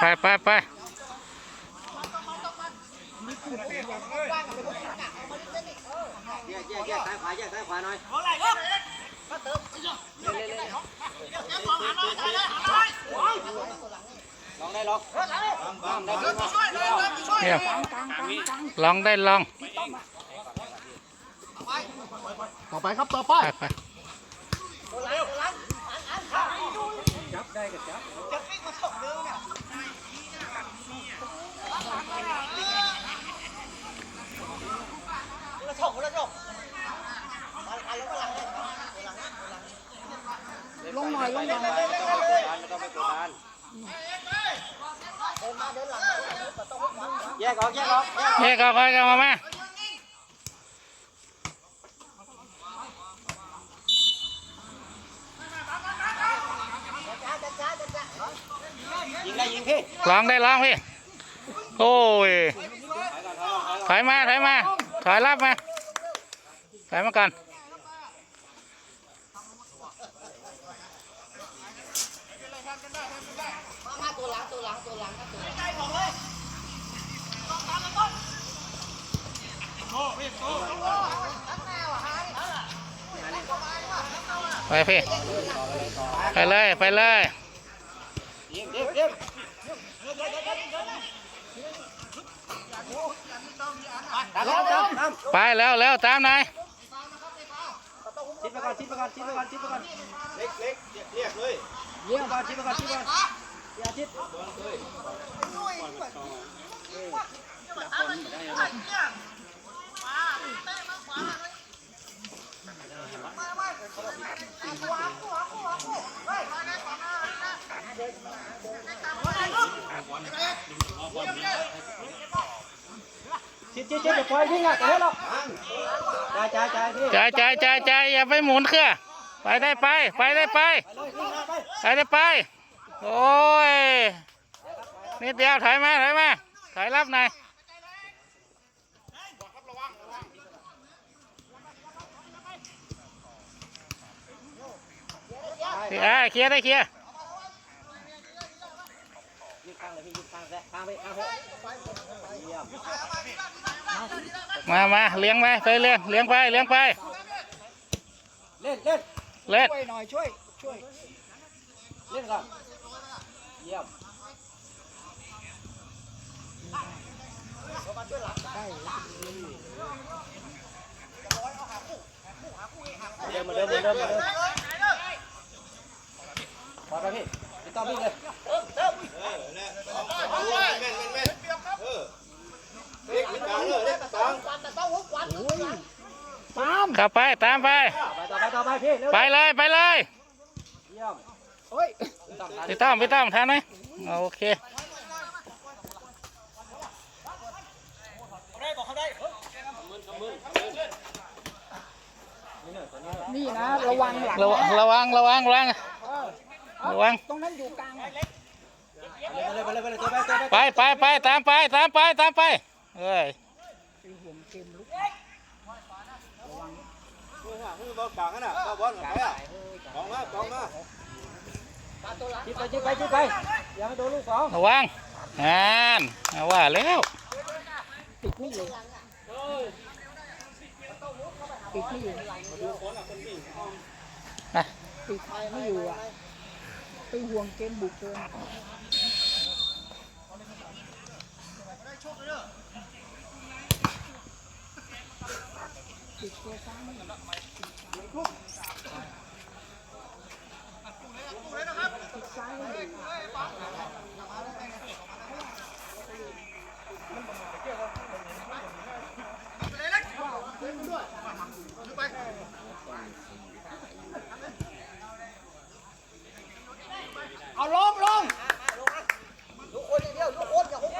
ซ้ายขวาหน่อยลองได้ลองลองได้ลองเยี่ยลองได้ลอง ต่อไปครับต่อไปไปไปจับได้ก็จับ ลงหน่อยลงหน่อย ไม่ต้องไปกดดันแยก ออกแยกออกแยกเฮ้ยก็ค่อยกันมามายิงได้ยิงพี่ลองได้ลองพี่ โอ้ย ถอยมา ถอยมา ถอยรับมา ถอยมาก่อนไปพี่ไปเลยไปเลยยิงยิง ยิงตามตามตามตามไปแล้วแล้วตามนายชิดไปก่อนชิดไปก่อนชิดไปก่อนชิดไปก่อนเล็กเล็กเรียกเลยเยี่ยมก่อนชิดไปก่อนชิดไปก่อนอย่าชิด ชิดชิดชิดจะปล่อยยิงอะแต่ให้เราจ่ายจ่ายจ่ายพี่ใจใจใจใจอย่าไปหมุนเครื่องไปได้ไป ไปได้ไปไปไป ไปได้ไป โอ้ย นิดเดียวถอยมาถอยมาถอยรับหน่อย อ้ยเคลียร์ได้เคลียร์ยิงข้างเลยพี่ยิงข้างแซะข้างไปข้างไปเยี่ยมมามาเลี้ยงไปไปเลี้ยงเลี้ยงไปเลี้ยงไป เล่นเล่นเล็ดช่วยหน่อยช่วยช่วย เล่นครับเยี่ยมเดิมเหมือนเดิมเหมือนเดิมเหมือนเดิมบอล ไปพี่พี่ต้อมวิ่งเลยตามเข้าไปตามไป ไปต่อไปต่อไปพี่เร็วไปเลยไปเลยเยี่ยมเฮ้ยต้ารพี่ต้อมพี่ต้อมทันไหมโอเคนี่นะระวังหลังระวังระวังระวัง ระวังเออระวังตรงนั้นอยู่กลางไปเลยไปเลยไปเลยตัวไปตัวไปไปไปไปตามไปตามไปตามไปเอ้ยไปห่วงเกมลุกบอลกลางน่ะบอลไหนอะกองมากองมาจิ้ไปจิ้ไปจิ้ไปอย่าให้โดนลูกสองระวังงานเอาว่าแล้วติดไม่อยู่ติดไม่อยู่อะติดไม่อยู่อะ ไปห่วงเกมบุกเกินติดตัวซ้าย เอาลงลงลูกคนเดียวลูกคนอย่าหุบไป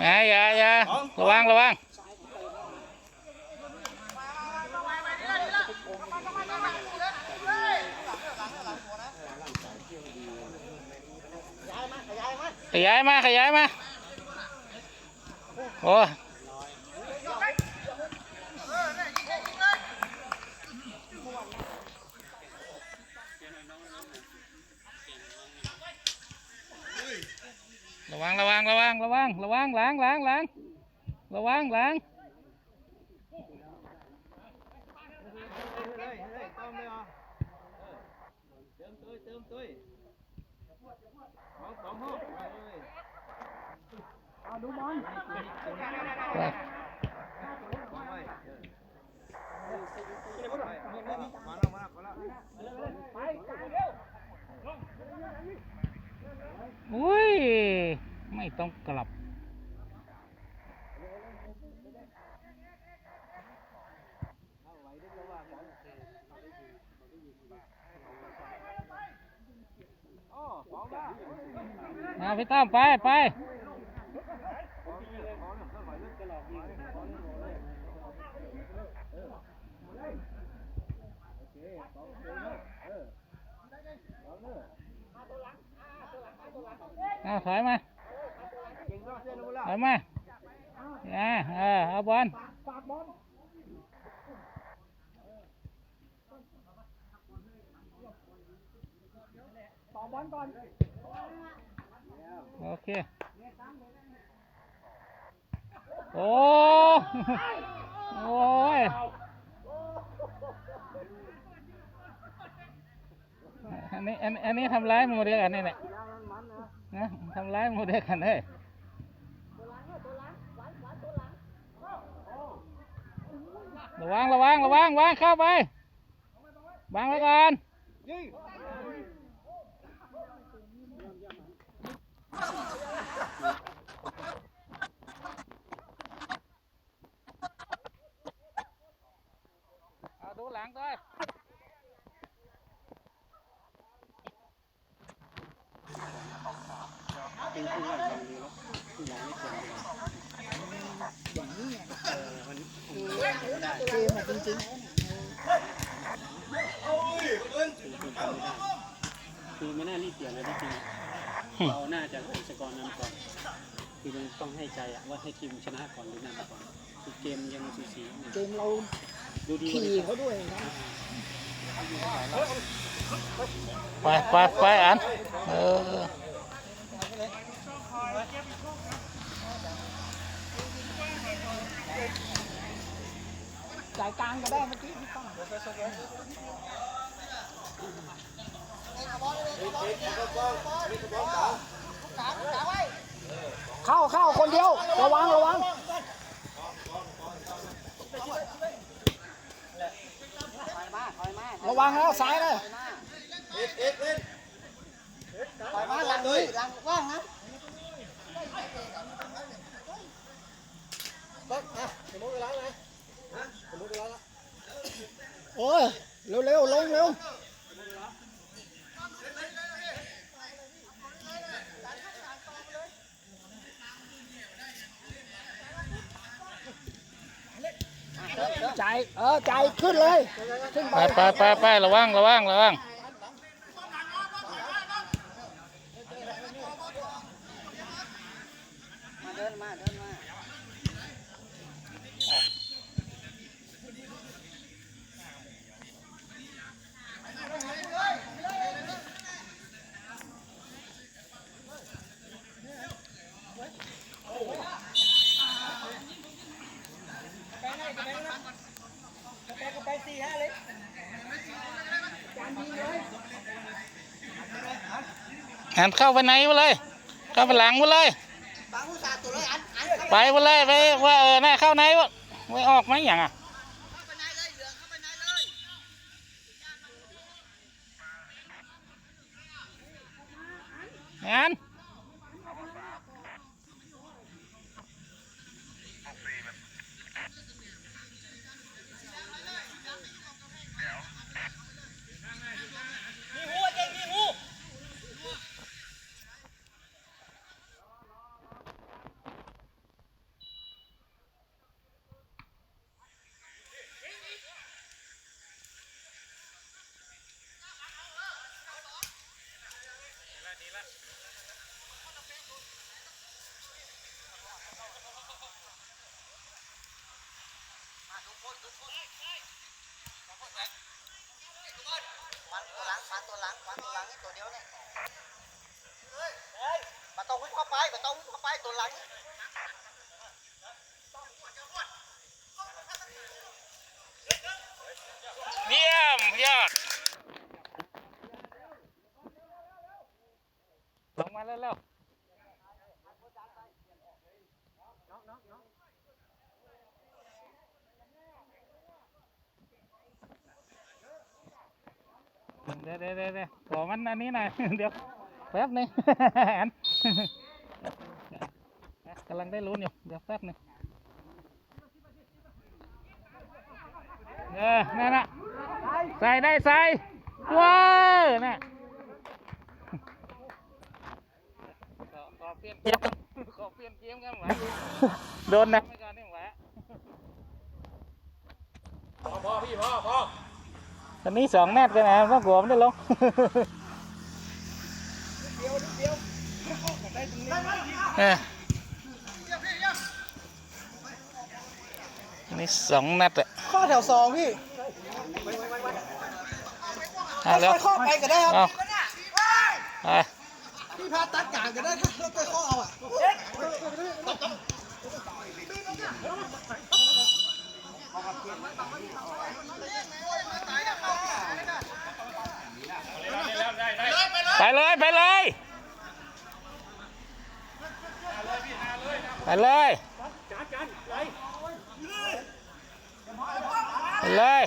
อย่าอย่าอย่าระวังระวังขยายมาขยายมาโอ้ ระวัง ระวังระวังระวังรงล้างล้างล้างระวังล้างเฮ้ยเฮ้ยต้อลหรอเติมตุ้ยเติมตุ้ยสองสองห้องไปเลย เอาดูบอล ไป วางไว้เออมาแล้วมาแล้วมาแล้ว อุ้ยไม่ ต้องกลับน้ามาพี่ตั้มไปไปเอาถอยมา เส้นรู้แล้วถอยมาอ่าเออเอาบอลฝากบอลต่อบอลก่อนโอเค โอ้โอ้ยอันนี้อันอันนี้ทำร้ายหมูเดียวกันนี่แหละนะทำร้ายหมูเดียวกันเลย ระวังระวังระวังวางเข้าไปวางไว้ก่อน ยิง เอาดูหลังด้วย เกมอะจริง คือไม่น่ารีบเปลี่ยนเลยที่จริงเราน่าจะให้สกอร์นำก่อน คือมันต้องให้ใจอะว่าให้ทีมชนะก่อนหรือนำก่อนคือเกมยังสูสีอยู่ๆเกมเราดูดีกว่าขี่เลยคเขารับด้วยครับไปไปไปอันเออายกลางก็ได้เมื่อกี้พี่ต้องเข้าเข้าคนเดียว ระวังระวังระวังแล้วซ้ายเลยเอ็ดเอ็ดเล่นปล่อยมาหลังนี้หลังว่างนะต้นอะสมมติเวลาไหน โอ้ยเร็วเร็วๆลงเร็วจ่ายเออจ่ายขึ้นเลยขึ้นไปไปไปไประวังระวังระวัง มาเดินมาเดินมา หันเข้าไปไหนมาเลย เข้าไปหลังมาเลย ไปมาเลยไปว่าเออน่าเข้าไหนวะไม่ออกไหมอย่างอะงั้น มันตัวหลังมันตัวหลังมันตัวหลังนี่ตัวเดียวเนี่ยมาต้องวิ่งเข้าไปมาต้องวิ่งเข้าไปตัวหลังเยี่ยมยอดลงมาแล้ว ดี๋ยวเดี๋ยวเดี๋ยวขอมันอันนี้หน่อย เดี๋ยวแป๊บหนึงอันกำลังได้ลุ้นอยู่ เดี๋ยวแป๊บหนึงเออนั่นน่ะใส่ได้ใส่ว้าวน่ะขอเปลี่ยนเกมขอเปลี่ยนเกมกันหวะโดนนะไม่ก่อนนี่หวะพอพอพี่พอพอ อนนี้สองแมตช์กันนะต้องกลัวมันได้ลงเอออันนี้สองนัดอะข้อแถวสองพี่อะแล้วข้อไปก็ได้ครับเอาอะพี่พาตัดกลางก็ได้ถ้าเราไปข้อเอาอะ ไป เลยไปเลยไปเลยไปเลย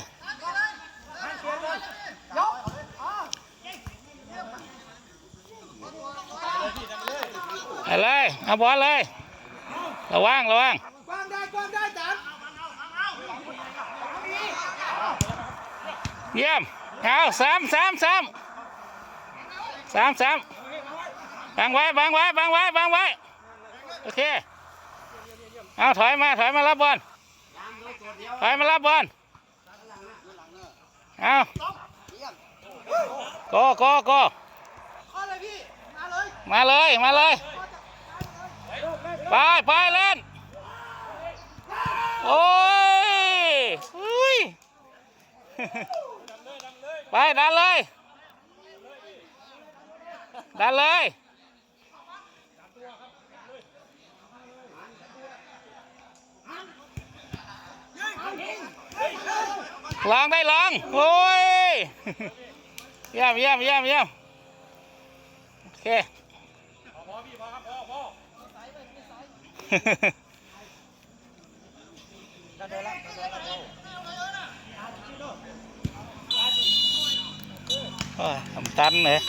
ไปเลยเอาบอลเลยระวังระวังกว้างได้กว้างได้จานเยี่ยมเอาสามสามสาม สามสามบังไว้บังไว้บังไว้บังไว้โอเคเอาถอยมาถอยมารับบอลถอยมารับบอลเอาโกโกโกข้อเลยมาเลยมาเลยมาเลยไปไปเล่นโอ้ยไปดันเลย ดันเลย ลองได้ลอง โอ้ย เยี่ยมเยี่ยมเยี่ยมเยี่ยมโอเคพอพี่พอครับพอพอโอ้ยทำตันเลย